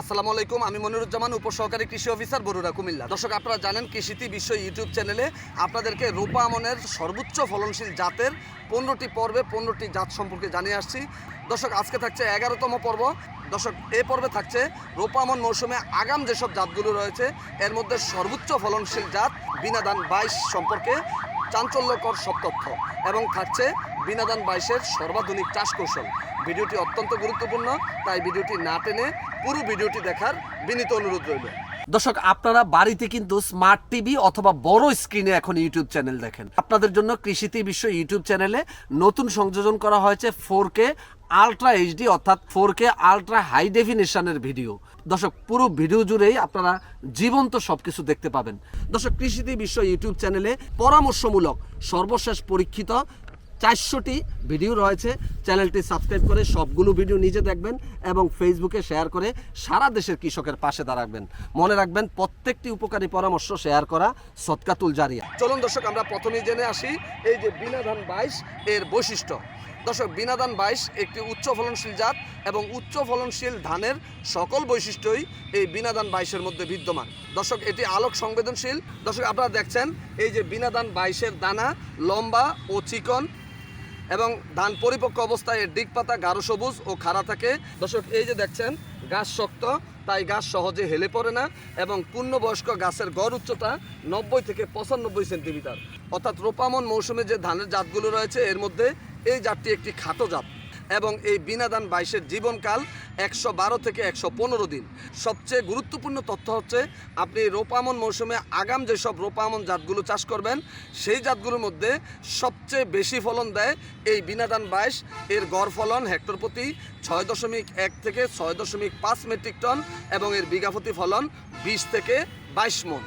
আসসালামু আলাইকুম, আমি মনিরুজ্জামান, উপসহকারী কৃষি অফিসার বরুড়া, কুমিল্লা। দর্শক, আপনারা জানেন, কৃষিতি বিশ্ব ইউটিউব চ্যানেলে আপনাদেরকে রূপা আমনের সর্বোচ্চ ফলনশীল জাতের পনেরোটি পর্বে, পনেরোটি জাত সম্পর্কে জানিয়ে আসছি। দর্শক, আজকে থাকছে এগারোতম পর্ব। দর্শক, এ পর্বে থাকছে রূপামন মৌসুমে আগাম যেসব জাতগুলো রয়েছে, এর মধ্যে সর্বোচ্চ ফলনশীল জাত বিনাদান বাইশ সম্পর্কে। চাঞ্চল্যকর সব তথ্য এবং থাকছে বিনাদান বাইশের সর্বাধুনিক চাষ কৌশল। ভিডিওটি অত্যন্ত গুরুত্বপূর্ণ, তাই ভিডিওটি না টেনে পুরো ভিডিওটি দেখার বিনীত অনুরোধ রইল। দর্শক, আপনারা বাড়িতে কিন্তু স্মার্ট টিভি অথবা বড় স্ক্রিনে এখন ইউটিউব চ্যানেল দেখেন। আপনাদের জন্য কৃষিতে বিশ্ব ইউটিউব চ্যানেলে নতুন সংযোজন করা হয়েছে ফোর কে আলট্রা এইচডি অর্থাৎ ফোর কে আলট্রা হাই ডেফিনেশনের ভিডিও দর্শক, পুরো ভিডিও জুড়েই আপনারা জীবন্ত সবকিছু দেখতে পাবেন। দর্শক কৃষিতে বিশ্ব ইউটিউব চ্যানেলে পরামর্শমূলক সর্বশেষ পরীক্ষিত চারশোটি ভিডিও রয়েছে। চ্যানেলটি সাবস্ক্রাইব করে সবগুলো ভিডিও নিজে দেখবেন এবং ফেসবুকে শেয়ার করে সারা দেশের কৃষকের পাশে দাঁড়াবেন। মনে রাখবেন, প্রত্যেকটি উপকারী পরামর্শ শেয়ার করা সৎকাতুল জারিয়া। চলুন দর্শক, আমরা প্রথমেই জেনে আসি এই যে বিনাধান বাইশ এর বৈশিষ্ট্য। দর্শক বিনাদান বাইশ একটি উচ্চ ফলনশীল জাত এবং উচ্চ ফলনশীল ধানের সকল বৈশিষ্ট্যই এই বিনাদান বাইশের মধ্যে বিদ্যমান। দর্শক, এটি আলোক সংবেদনশীল। দর্শক, আপনারা দেখছেন এই যে বিনাদান বাইশের দানা লম্বা ও চিকন। এবং ধান পরিপক্ক অবস্থায় এর দিক পাতা গাঢ় সবুজ ও খাড়া থাকে। দর্শক, এই যে দেখছেন, গাছ শক্ত, তাই গাছ সহজে হেলে পড়ে না এবং পূর্ণবয়স্ক গাছের গড় উচ্চতা নব্বই থেকে পঁচানব্বই সেন্টিমিটার। অর্থাৎ রোপামন মৌসুমে যে ধানের জাতগুলো রয়েছে, এর মধ্যে এই জাতটি একটি খাটো জাত। এবং এই বিনাদান বাইশের জীবনকাল একশো বারো থেকে একশো পনেরো দিন। সবচেয়ে গুরুত্বপূর্ণ তথ্য হচ্ছে, আপনি রোপামন মৌসুমে আগাম যেসব রোপামন জাতগুলো চাষ করবেন, সেই জাতগুলোর মধ্যে সবচেয়ে বেশি ফলন দেয় এই বিনাদান বাইশ। এর গড় ফলন হেক্টর প্রতি ছয় দশমিক এক থেকে ছয় দশমিক পাঁচ মেট্রিক টন এবং এর বিঘাপতি ফলন বিশ থেকে বাইশ মন।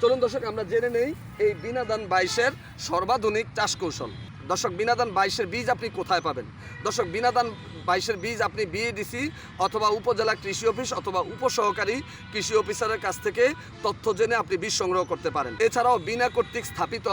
চলুন দর্শক, আমরা জেনে নেই এই বিনাদান বাইশের সর্বাধুনিক চাষ কৌশল। দর্শক, বিনাদান বাইশের বীজ আপনি কোথায় পাবেন? দর্শক, বিনাদান বাইশের বীজ আপনি বিএডিসি অথবা উপজেলা কৃষি অফিস অথবা উপসহকারী কৃষি অফিসারের কাছ থেকে তথ্য জেনে আপনি বীজ সংগ্রহ করতে পারেন। এছাড়াও বিনা কর্তৃক স্থাপিত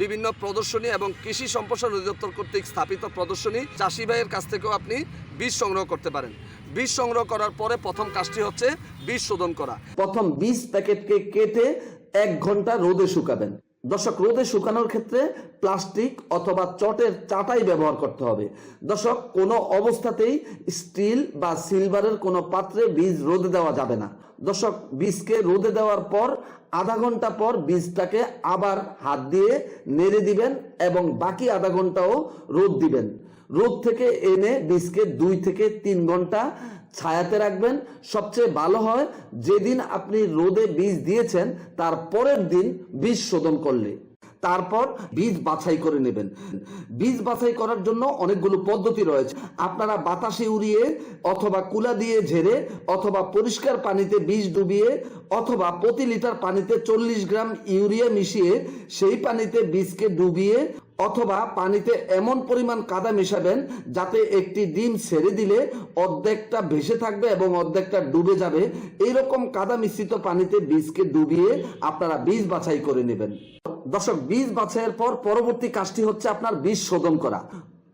বিভিন্ন প্রদর্শনী এবং কৃষি সম্প্রসারণ অধিদপ্তর কর্তৃক স্থাপিত প্রদর্শনী চাষি ভাইয়ের কাছ থেকেও আপনি বীজ সংগ্রহ করতে পারেন। বীজ সংগ্রহ করার পরে প্রথম কাজটি হচ্ছে বীজ শোধন করা। প্রথম বীজ প্যাকেটকে কেটে এক ঘণ্টা রোদে শুকাবেন। দর্শক, রোদে শুকানোর ক্ষেত্রে প্লাস্টিক অথবা চটের চাটাই ব্যবহার করতে হবে। দর্শক, কোনো অবস্থাতেই স্টিল বা সিলভারের কোনো পাত্রে বীজ রোদে দেওয়া যাবে না। দর্শক, বীজকে রোদে দেওয়ার পর আধা ঘণ্টা পর বীজটাকে আবার হাত দিয়ে নেড়ে দিবেন এবং বাকি আধা ঘন্টাও রোদ দিবেন। রোদ থেকে এনে বীজকে দুই থেকে তিন ঘণ্টা ছায়াতে রাখবেন। সবচেয়ে ভালো হয়, যেদিন আপনি রোদে বীজ দিয়েছেন, তার পরের দিন বীজ শোধন করলে। তারপর বীজ বাছাই করে নেবেন। বীজ বাছাই করার জন্য অনেকগুলো পদ্ধতি রয়েছে। আপনারা বাতাসে উড়িয়ে অথবা কুলা দিয়ে ঝেড়ে অথবা পরিষ্কার পানিতে বীজ ডুবিয়ে অথবা প্রতি লিটার পানিতে চল্লিশ গ্রাম ইউরিয়া মিশিয়ে সেই পানিতে বীজকে ডুবিয়ে অথবা পানিতে এমন পরিমাণ কাদা মেশাবেন যাতে একটি ডিম ছেড়ে দিলে অর্ধেকটা ভেসে থাকবে এবং অর্ধেকটা ডুবে যাবে। এইরকম কাদা মিশ্রিত পানিতে বীজকে ডুবিয়ে আপনারা বীজ বাছাই করে নেবেন। দর্শক, বীজ বাছাইয়ের পর পরবর্তী কাজটি হচ্ছে আপনার বীজ শোধন করা।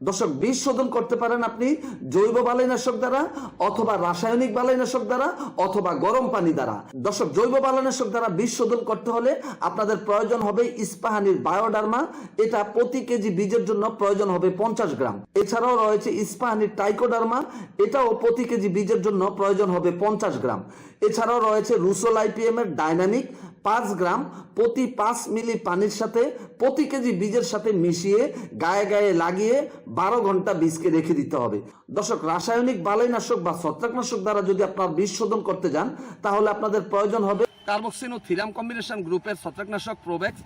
দর্শক, বীজ শোধন করতে পারেন আপনি জৈব বালাইনাশক দ্বারা অথবা রাসায়নিক বালাইনাশক দ্বারা অথবা গরম পানি দ্বারা। দর্শক, জৈব বালাইনাশক দ্বারা বীজ শোধন করতে হলে আপনাদের প্রয়োজন হবে ইস্পাহানির বায়োডার্মা। এটা প্রতি কেজি বীজের জন্য প্রয়োজন হবে পঞ্চাশ গ্রাম। এছাড়াও রয়েছে ইস্পাহানির টাইকোডার্মা। এটাও প্রতি কেজি বীজের জন্য প্রয়োজন হবে পঞ্চাশ গ্রাম। এছাড়াও রয়েছে রুসোল আইপিএম এর ডাইনামিক। পাঁচ গ্রাম প্রতি পাঁচ মিলি পানির সাথে প্রতি কেজি বীজের সাথে মিশিয়ে গায়ে গায়ে লাগিয়ে বারো ঘণ্টা বীজকে রেখে দিতে হবে। দর্শক, রাসায়নিক বালাইনাশক বা ছত্রাকনাশক দ্বারা যদি আপনার বীজ শোধন করতে যান, তাহলে আপনাদের প্রয়োজন হবে কার্বক্সিন ও থিরাম কম্বিনেশন গ্রুপের ছত্রাকনাশক প্রোভেক্স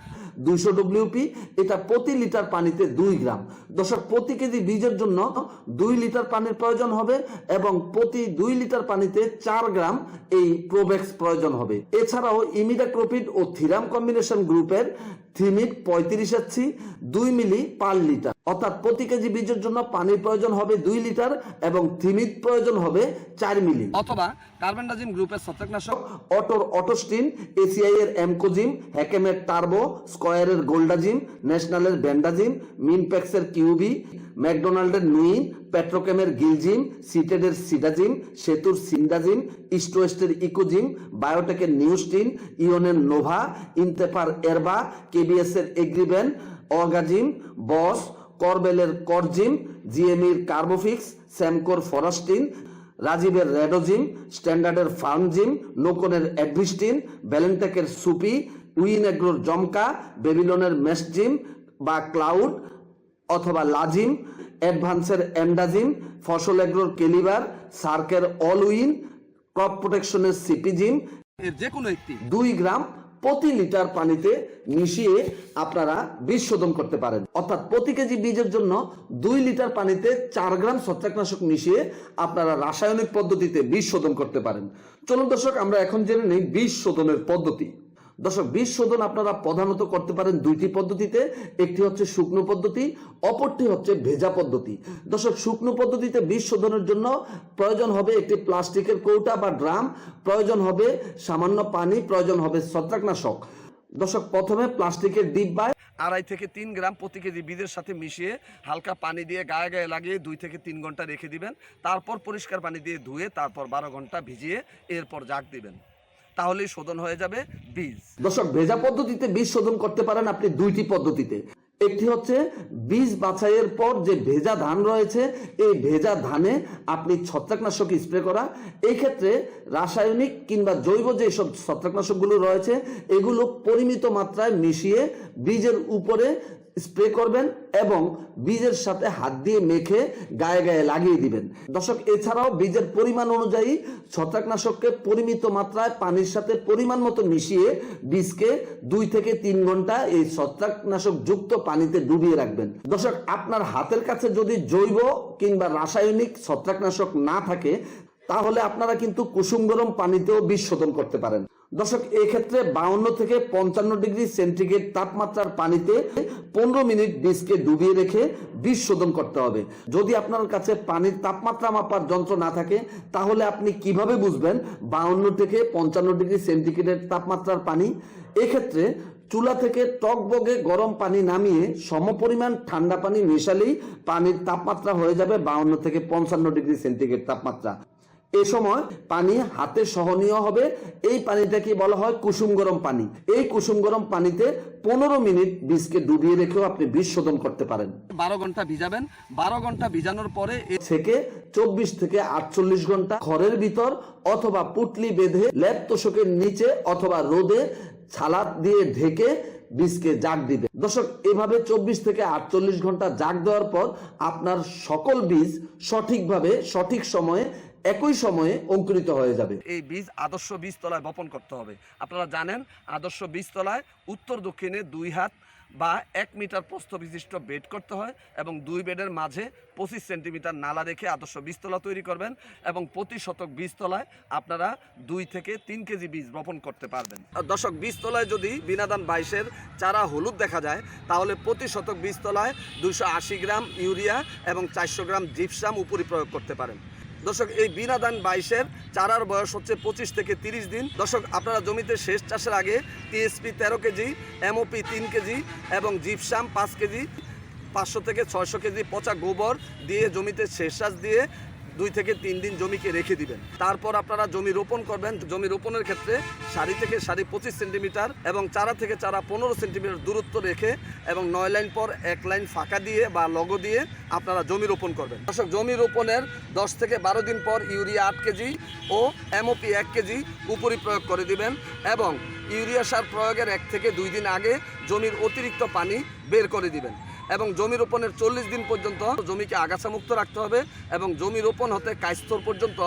দুইশো ডব্লিউপি এটা প্রতি লিটার পানিতে দুই গ্রাম। দর্শক, প্রতি কেজি বীজের জন্য দুই লিটার পানির প্রয়োজন হবে এবং প্রতি দুই লিটার পানিতে চার গ্রাম এই প্রোভেক্স প্রয়োজন হবে। এছাড়াও ইমিডাক্রোপিড ও থিরাম কম্বিনেশন গ্রুপের থিমিক পঁয়ত্রিশ আছি দুই মিলি পার লিটার। অর্থাৎ প্রতি কেজি বীজের জন্য পানির প্রয়োজন হবে দুই লিটার এবং থিমিত প্রয়োজন হবে চার মিলি অথবা কার্বেন্ডাজিম গ্রুপের ছত্রাকনাশক অটোর অটোস্টিন এসিআই এর এমকোজিম হ্যাকেমের টার্বো স্কয়ারের গোল্ডাজিম ন্যাশনালের ব্যান্ডাজিম মিনপ্যাক্সের কিউবি ম্যাকডোনাল্ডের নুইন পেট্রোকেমের গিলজিম সিটেডের সিডাজিম সেতুর সিন্ডাজিম ইস্টোয়েস্টের ইকোজিম বায়োটেকের নিউস্টিন ইওনের নোভা ইনতেফার এরবা কেবিএস এর এগ্রিবেন অর্গাজিম বস করবেলের করজিম জিএমির কার্বোফিক্স স্যামকোর ফরাস্টিন রাজীবের রেডোজিম স্ট্যান্ডার্ডের ফার্মজিম নোকনের অ্যাডভিস্টিন ব্যালেন্টেকের সুপি উইনেগ্রোর জমকা বেবিলনের মেসজিম বা ক্লাউড অথবা লাজিম অ্যাডভান্সের এন্ডাজিম ফসল এগ্রোর কেলিবার সার্কের অল উইন ক্রপ প্রোটেকশনের সিপিজিম এর যে কোনো একটি। দুই গ্রাম প্রতি লিটার পানিতে মিশিয়ে আপনারা বীজ শোধন করতে পারেন। অর্থাৎ প্রতি কেজি বীজের জন্য দুই লিটার পানিতে চার গ্রাম ছত্রাকনাশক মিশিয়ে আপনারা রাসায়নিক পদ্ধতিতে বীজ শোধন করতে পারেন। চলুন দর্শক, আমরা এখন জেনে নিই বীজ শোধনের পদ্ধতি। দর্শক বীজ শোধন আপনারা প্রধানত করতে পারেন দুইটি পদ্ধতিতে। একটি হচ্ছে শুকনো পদ্ধতি, অপরটি হচ্ছে ভেজা পদ্ধতি। দর্শক, শুকনো পদ্ধতিতে বীজ শোধনের জন্য প্রয়োজন হবে একটি প্লাস্টিকের কৌটা বা ড্রাম, প্রয়োজন হবে সামান্য পানি, প্রয়োজন হবে ছত্রাকনাশক। দর্শক, প্রথমে প্লাস্টিকের ডিব্বায় আড়াই থেকে তিন গ্রাম প্রতি কেজি বীজের সাথে মিশিয়ে হালকা পানি দিয়ে গায়ে গায়ে লাগিয়ে দুই থেকে তিন ঘণ্টা রেখে দিবেন। তারপর পরিষ্কার পানি দিয়ে ধুয়ে তারপর বারো ঘণ্টা ভিজিয়ে এরপর জাগ দিবেন। তাহলেই শোধন হয়ে যাবে বীজ। দর্শক, ভেজা পদ্ধতিতে বীজ শোধন করতে পারেন আপনি দুইটি পদ্ধতিতে। একটি হচ্ছে বীজ বাছাইয়ের পর যে ভেজা ধান রয়েছে, এই ভেজা ধানে আপনি ছত্রাকনাশক স্প্রে করা। এই ক্ষেত্রে রাসায়নিক কিংবা জৈব যে সব ছত্রাকনাশকগুলো রয়েছে, এগুলো পরিমিত মাত্রায় মিশিয়ে বীজের উপরে স্প্রে করবেন। এবং বীজের সাথে হাত দিয়ে মেখে গায়ে গায়ে লাগিয়ে দিবেন। দর্শক, এছাড়াও বীজের পরিমাণ অনুযায়ী ছত্রাকনাশককে পরিমিত মাত্রায় পানির সাথে পরিমাণ মতো মিশিয়ে বীজকে দুই থেকে তিন ঘণ্টা এই ছত্রাকনাশক যুক্ত পানিতে ডুবিয়ে রাখবেন। দর্শক, আপনার হাতের কাছে যদি জৈব কিংবা রাসায়নিক ছত্রাকনাশক না থাকে, তাহলে আপনারা কিন্তু কুসুম গরম পানিতেও বীজ শোধন করতে পারেন। দর্শক, এক্ষেত্রে বাউন্ন থেকে পঞ্চান্ন ডিগ্রি সেন্টিগ্রেড তাপমাত্রার পানিতে পনেরো মিনিট বীজকে ডুবিয়ে রেখে বীজ শোধন করতে হবে। যদি আপনার কাছে পানির তাপমাত্রা মাপার যন্ত্র না থাকে, তাহলে আপনি কীভাবে বুঝবেন বাউন্ন থেকে পঞ্চান্ন ডিগ্রি সেন্টিগ্রেড তাপমাত্রার পানি? এক্ষেত্রে চুলা থেকে টকবগে গরম পানি নামিয়ে সমপরিমাণ ঠান্ডা পানি মেশালেই পানির তাপমাত্রা হয়ে যাবে বাউন্ন থেকে পঞ্চান্ন ডিগ্রি সেন্টিগ্রেড তাপমাত্রা। এ সময় পানি হাতে সহনীয় হবে। এই পানিটাকে বলা হয় কুসুম গরম পানি। এই কুসুম গরম পানিতে পনেরো মিনিট বীজকে ডুবিয়ে রেখেও আপনি বীজ শোধন করতে পারেন। বারো ঘণ্টা ভিজাবেন। বারো ঘণ্টা ভিজানোর পরে এ- থেকে চব্বিশ থেকে আটচল্লিশ ঘণ্টা ঘরের ভিতর অথবা পুটলি বেঁধে ল্যাপ তোষকের নিচে অথবা রোদে ছালাদ দিয়ে ঢেকে বীজকে জাগ দিবে দর্শক এভাবে চব্বিশ থেকে আটচল্লিশ ঘণ্টা জাগ দেওয়ার পর আপনার সকল বীজ সঠিকভাবে সঠিক সময়ে একই সময়ে অঙ্কুরিত হয়ে যাবে। এই বীজ আদর্শ বীজতলায় বপন করতে হবে। আপনারা জানেন, আদর্শ বীজতলায় উত্তর দক্ষিণে দুই হাত বা এক মিটার প্রস্থ বিশিষ্ট বেড করতে হয় এবং দুই বেডের মাঝে পঁচিশ সেন্টিমিটার নালা রেখে আদর্শ বীজতলা তৈরি করবেন এবং প্রতি শতক বীজতলায় আপনারা দুই থেকে তিন কেজি বীজ বপন করতে পারবেন। আর দর্শক, বীজতলায় যদি বিনাদান বাইশের চারা হলুদ দেখা যায়, তাহলে প্রতি শতক বীজতলায় দুশো গ্রাম ইউরিয়া এবং চারশো গ্রাম জিপসাম উপরি প্রয়োগ করতে পারেন। দর্শক, এই বিনা ধান বাইশের চারার বয়স হচ্ছে পঁচিশ থেকে তিরিশ দিন। দর্শক, আপনারা জমিতে শেষ চাষের আগে টিএসপি তেরো কেজি এমওপি তিন কেজি এবং জিপসাম পাঁচ কেজি, পাঁচশো থেকে ছয়শো কেজি পচা গোবর দিয়ে জমিতে শেষ চাষ দিয়ে দুই থেকে তিন দিন জমিকে রেখে দিবেন। তারপর আপনারা জমি রোপণ করবেন। জমি রোপণের ক্ষেত্রে সারি থেকে সারি পঁচিশ সেন্টিমিটার এবং চারা থেকে চারা পনেরো সেন্টিমিটার দূরত্ব রেখে এবং নয় লাইন পর এক লাইন ফাঁকা দিয়ে বা লগো দিয়ে আপনারা জমি রোপণ করবেন। দর্শক, জমি রোপণের দশ থেকে বারো দিন পর ইউরিয়া আট কেজি ও এমওপি এক কেজি উপরি প্রয়োগ করে দিবেন এবং ইউরিয়া সার প্রয়োগের এক থেকে দুই দিন আগে জমির অতিরিক্ত পানি বের করে দিবেন। এবং জমি রোপণের চল্লিশ দিন পর্যন্ত জমিকে আগাছা মুক্ত রাখতে হবে এবং জমি রোপণ হতে কাইস্তর পর্যন্ত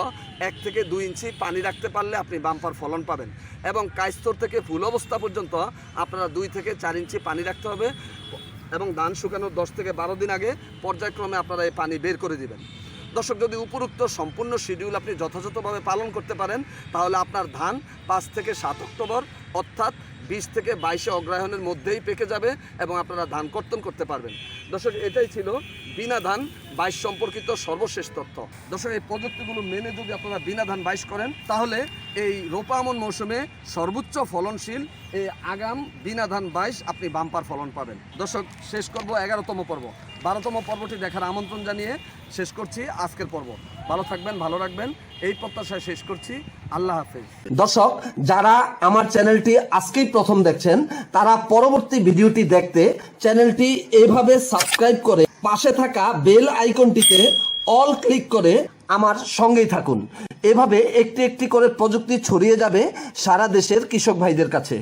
এক থেকে দুই ইঞ্চি পানি রাখতে পারলে আপনি বাম্পার ফলন পাবেন। এবং কাইস্তর থেকে ফুল অবস্থা পর্যন্ত আপনারা দুই থেকে চার ইঞ্চি পানি রাখতে হবে এবং ধান শুকানোর দশ থেকে বারো দিন আগে পর্যায়ক্রমে আপনারা এই পানি বের করে দিবেন। দর্শক, যদি উপরোক্ত সম্পূর্ণ শিডিউল আপনি যথাযথভাবে পালন করতে পারেন, তাহলে আপনার ধান পাঁচ থেকে সাত অক্টোবর, অর্থাৎ বিশ থেকে বাইশে অগ্রহায়ণের মধ্যেই পেকে যাবে এবং আপনারা ধান কর্তন করতে পারবেন। দর্শক, এটাই ছিল বিনা ধান বাইশ সম্পর্কিত সর্বশেষ তথ্য। দর্শক, এই পদ্ধতিগুলো মেনে যদি আপনারা বিনা ধান বাইশ করেন, তাহলে এই রোপা আমন মৌসুমে সর্বোচ্চ ফলনশীল এই আগাম বিনা ধান বাইশ আপনি বাম্পার ফলন পাবেন। দর্শক, শেষ করব এগারোতম পর্ব। বারোতম পর্বটি দেখার আমন্ত্রণ জানিয়ে শেষ করছি আজকের পর্ব। ভালো থাকবেন, ভালো রাখবেন। এই প্রত্যাশায় শেষ করছি। আল্লাহ হাফেজ। দর্শক, যারা আমার চ্যানেলটি আজকেই প্রথম দেখছেন, তারা পরবর্তী ভিডিওটি দেখতে চ্যানেলটি এভাবে সাবস্ক্রাইব করে পাশে থাকা বেল আইকনটিতে অল ক্লিক করে আমার সঙ্গেই থাকুন। এভাবে একটি একটি করে প্রযুক্তি ছড়িয়ে যাবে সারা দেশের কৃষক ভাইদের কাছে।